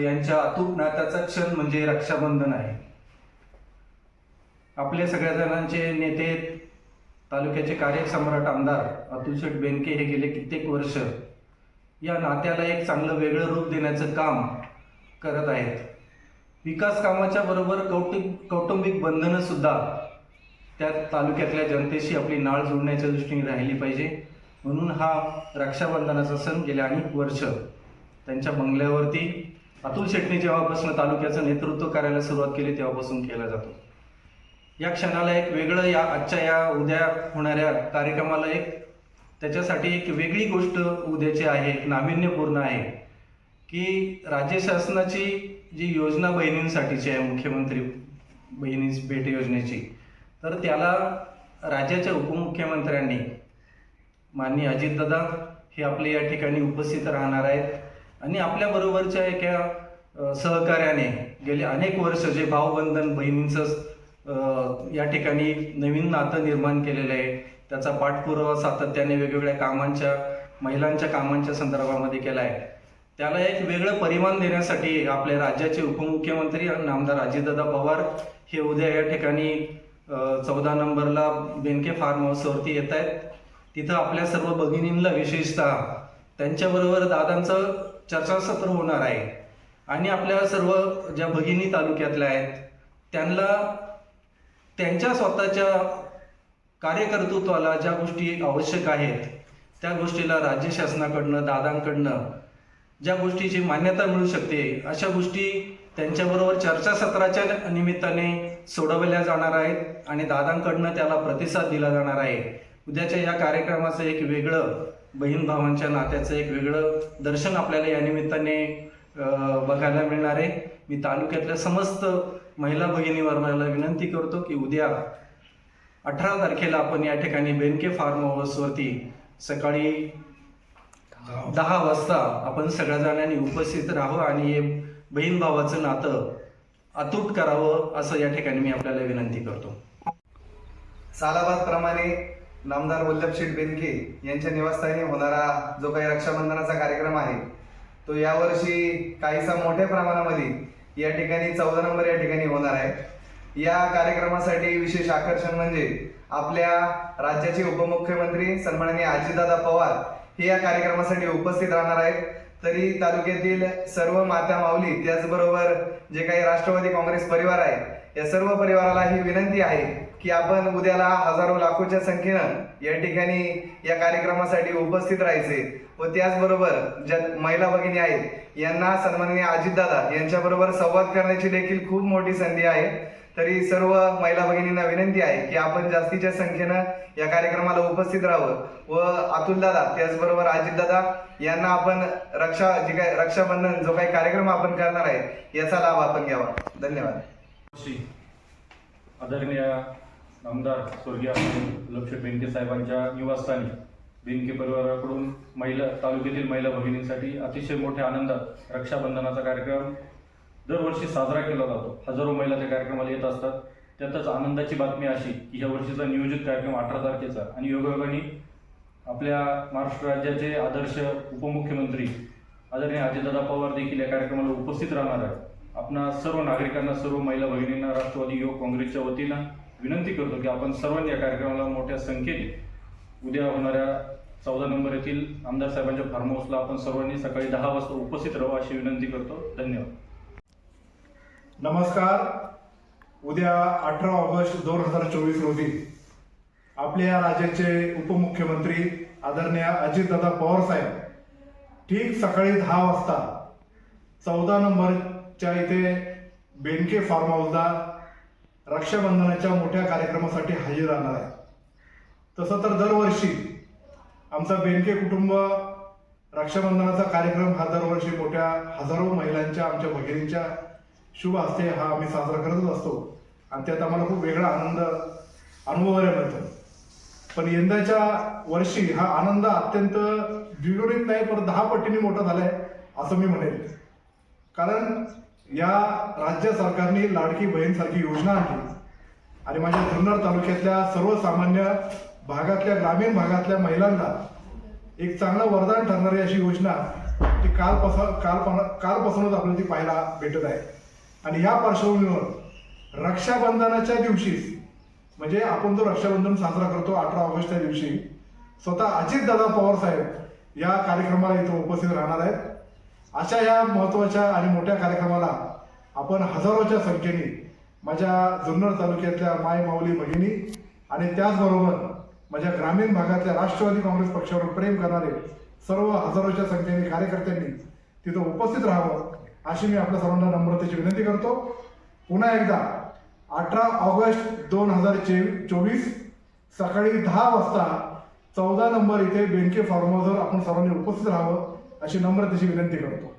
यांच्या अतूट नात्याचा क्षण म्हणजे रक्षाबंधन आहे. आपले सगळ्या जणांचे नेते तालुक्याचे कार्यसम्राट आमदार अतुलशेठ बेनके हे गेले कित्येक वर्ष. या नात्याला एक चांगलं वेगळं रूप देण्याचं काम करत आहेत. विकास कामाच्या बरोबर कौटुंब कौटुंबिक बंधनं सुद्धा त्या तालुक्यातल्या जनतेशी आपली नाळ जोडण्याच्या दृष्टीने राहिली पाहिजे. म्हणून हा रक्षाबंधनाचा सण गेले अनेक वर्ष त्यांच्या बंगल्यावरती अतुल शेटने जेव्हापासून तालुक्याचं नेतृत्व करायला सुरुवात केली तेव्हापासून केला जातो. या क्षणाला एक वेगळं या आजच्या या उद्या होणाऱ्या कार्यक्रमाला एक त्याच्यासाठी एक वेगळी गोष्ट उद्याची आहे एक नाविन्यपूर्ण आहे की राज्य शासनाची जी योजना बहिणींसाठीची आहे मुख्यमंत्री बहिणी भेट योजनेची तर त्याला राज्याच्या उपमुख्यमंत्र्यांनी माननीय अजितदादा हे आपले या ठिकाणी उपस्थित राहणार आहेत. आणि आपल्याबरोबरच्या एका सहकार्याने गेले अनेक वर्ष जे भावबंधन बहिणींचं या ठिकाणी नवीन नातं निर्माण केलेलं आहे. त्याचा पाठपुरावा सातत्याने वेगवेगळ्या कामांच्या महिलांच्या कामांच्या संदर्भामध्ये केला आहे. त्याला एक वेगळं परिमाण देण्यासाठी आपल्या राज्याचे उपमुख्यमंत्री नामदार आमदार अजितदादा पवार हे उद्या या ठिकाणी चौदा नंबरला बेनके फार्म हाऊसवरती येत आहेत. तिथं आपल्या सर्व भगिनींना विशेषतः त्यांच्याबरोबर दादांचं चर्चासत्र होणार आहे. आणि आपल्या सर्व ज्या भगिनी तालुक्यातल्या आहेत त्यांना त्यांच्या स्वतःच्या कार्यकर्तृत्वाला ज्या गोष्टी आवश्यक आहेत त्या गोष्टीला राज्य शासनाकडनं दादांकडनं ज्या गोष्टीची मान्यता मिळू शकते अशा गोष्टी त्यांच्याबरोबर चर्चासत्राच्या निमित्ताने सोडवल्या जाणार आहेत आणि दादांकडनं त्याला प्रतिसाद दिला जाणार आहे. उद्याच्या या कार्यक्रमाचं एक वेगळं बहीण भावांच्या नात्याचं एक वेगळं दर्शन आपल्याला या निमित्ताने बघायला मिळणार आहे. मी तालुक्यातल्या समस्त महिला भगिनी वर्गाला विनंती करतो की उद्या अठरा तारखेला आपण या ठिकाणी बेनके फार्म हाऊसवरती सकाळी दहा वाजता आपण सगळ्या जणांनी उपस्थित राहावं आणि हे बहीण भावाचं नातं अतूट करावं असं या ठिकाणी मी आपल्याला विनंती करतो. सालाबाद प्रमाणे नामदार वल्लभ शेठ बेनके यांच्या निवासस्थानी होणारा जो काही रक्षाबंधनाचा कार्यक्रम आहे तो यावर्षी काहीसा मोठ्या प्रमाणामध्ये या ठिकाणी चौदा नंबर या ठिकाणी होणार आहे. या कार्यक्रमासाठी विशेष आकर्षण म्हणजे आपल्या राज्याचे उपमुख्यमंत्री सन्माननीय अजितदादा पवार हे या कार्यक्रमासाठी उपस्थित राहणार आहेत. तरी तालुक्यातील सर्व माता माऊली त्याचबरोबर जे काही राष्ट्रवादी काँग्रेस परिवार आहे या सर्व परिवाराला ही विनंती आहे की आपण उद्याला हजारो लाखोच्या संख्येनं या ठिकाणी या कार्यक्रमासाठी उपस्थित राहायचे. व त्याचबरोबर ज्या महिला भगिनी आहेत यांना सन्माननीय अजितदादा यांच्याबरोबर संवाद करण्याची देखील खूप मोठी संधी आहे. तरी सर्व महिला भगिनींना विनंती आहे की आपण जास्तीच्या संख्येनं या कार्यक्रमाला उपस्थित राहावं. व अतुल दादा त्याचबरोबर अजितदादा यांना आपण रक्षा जे काय रक्षाबंधन जो काही कार्यक्रम आपण करणार आहे याचा लाभ आपण घ्यावा. धन्यवाद. आदरणीय आमदार स्वर्गीय लक्ष बेंके साहेबांच्या निवासस्थानी बेंके परिवाराकडून महिला तालुक्यातील महिला भगिनींसाठी अतिशय मोठ्या आनंदात रक्षाबंधनाचा कार्यक्रम दरवर्षी साजरा केला जातो. हजारो महिला त्या कार्यक्रमाला येत असतात. त्यातच आनंदाची बातमी अशी की या वर्षीचा नियोजित कार्यक्रम अठरा तारखेचा आणि योगायोगाने आपल्या महाराष्ट्र राज्याचे आदर्श उपमुख्यमंत्री आदरणीय अजितदादा पवार देखील या कार्यक्रमाला उपस्थित राहणार आहेत. आपणा सर्व नागरिकांना सर्व महिला भगिनींना राष्ट्रवादी युवक काँग्रेसच्या वतीनं विनंती करतो की आपण सर्वांनी या कार्यक्रमाला मोठ्या संख्येने उद्या होणाऱ्या चौदा नंबर येथील आमदार साहेबांच्या फार्म हाऊसला आपण सर्वांनी सकाळी दहा वाजता उपस्थित राहू अशी विनंती करतो. धन्यवाद. नमस्कार. उद्या अठरा ऑगस्ट दोन हजार चोवीस रोजी आपल्या राज्याचे उपमुख्यमंत्री आदरणीय अजितदादा पवार साहेब ठीक सकाळी दहा वाजता चौदा नंबरच्या इथे बेनके फार्म हाऊसला रक्षाबंधनाच्या मोठ्या कार्यक्रमासाठी हजर राहणार आहे. तसं तर दरवर्षी आमचा बेनके कुटुंब रक्षाबंधनाचा कार्यक्रम हा दरवर्षी मोठ्या हजारो महिलांच्या आमच्या भगिनींच्या शुभ असते हा आम्ही साजरा करतच असतो. आणि त्यात आम्हाला खूप वेगळा आनंद अनुभवायला मिळतो. पण यंदाच्या वर्षी हा आनंद अत्यंत द्विगुणित नाही पण दहा पटीने मोठा झालाय असं मी म्हणेन कारण या राज्य सरकारने लाडकी बहीणसारखी योजना आणली. आणि माझ्या जुन्नर तालुक्यातल्या सर्वसामान्य भागातल्या ग्रामीण भागातल्या महिलांना एक चांगलं वरदान ठरणारी अशी योजना ती कालपासून काल कालपासूनच आपल्याला ती पाहायला भेटत आहे. आणि या पार्श्वभूमीवर रक्षाबंधनाच्या दिवशीच म्हणजे आपण तो रक्षाबंधन साजरा करतो अठरा ऑगस्टच्या दिवशी स्वतः अजितदादा पवार साहेब या कार्यक्रमाला इथं उपस्थित राहणार आहेत. अशा या महत्त्वाच्या आणि मोठ्या कार्यक्रमाला आपण हजारोच्या संख्येने माझ्या जुन्नर तालुक्यातल्या माय माऊली भगिनी आणि त्याचबरोबर माझ्या ग्रामीण भागातल्या राष्ट्रवादी काँग्रेस पक्षावर प्रेम करणारे सर्व हजारोच्या संख्येने कार्यकर्त्यांनी तिथं उपस्थित राहावं अशी मी आपल्या सर्वांना नम्रतेची करतो. पुन्हा एकदा अठरा ऑगस्ट दोन हजार चोवीस सकाळी दहा वाजता चौदा नंबर इथे बेंके फार्म हाऊसवर आपण सर्वांनी उपस्थित राहावं अशी नम्रतेची विनंती करतो.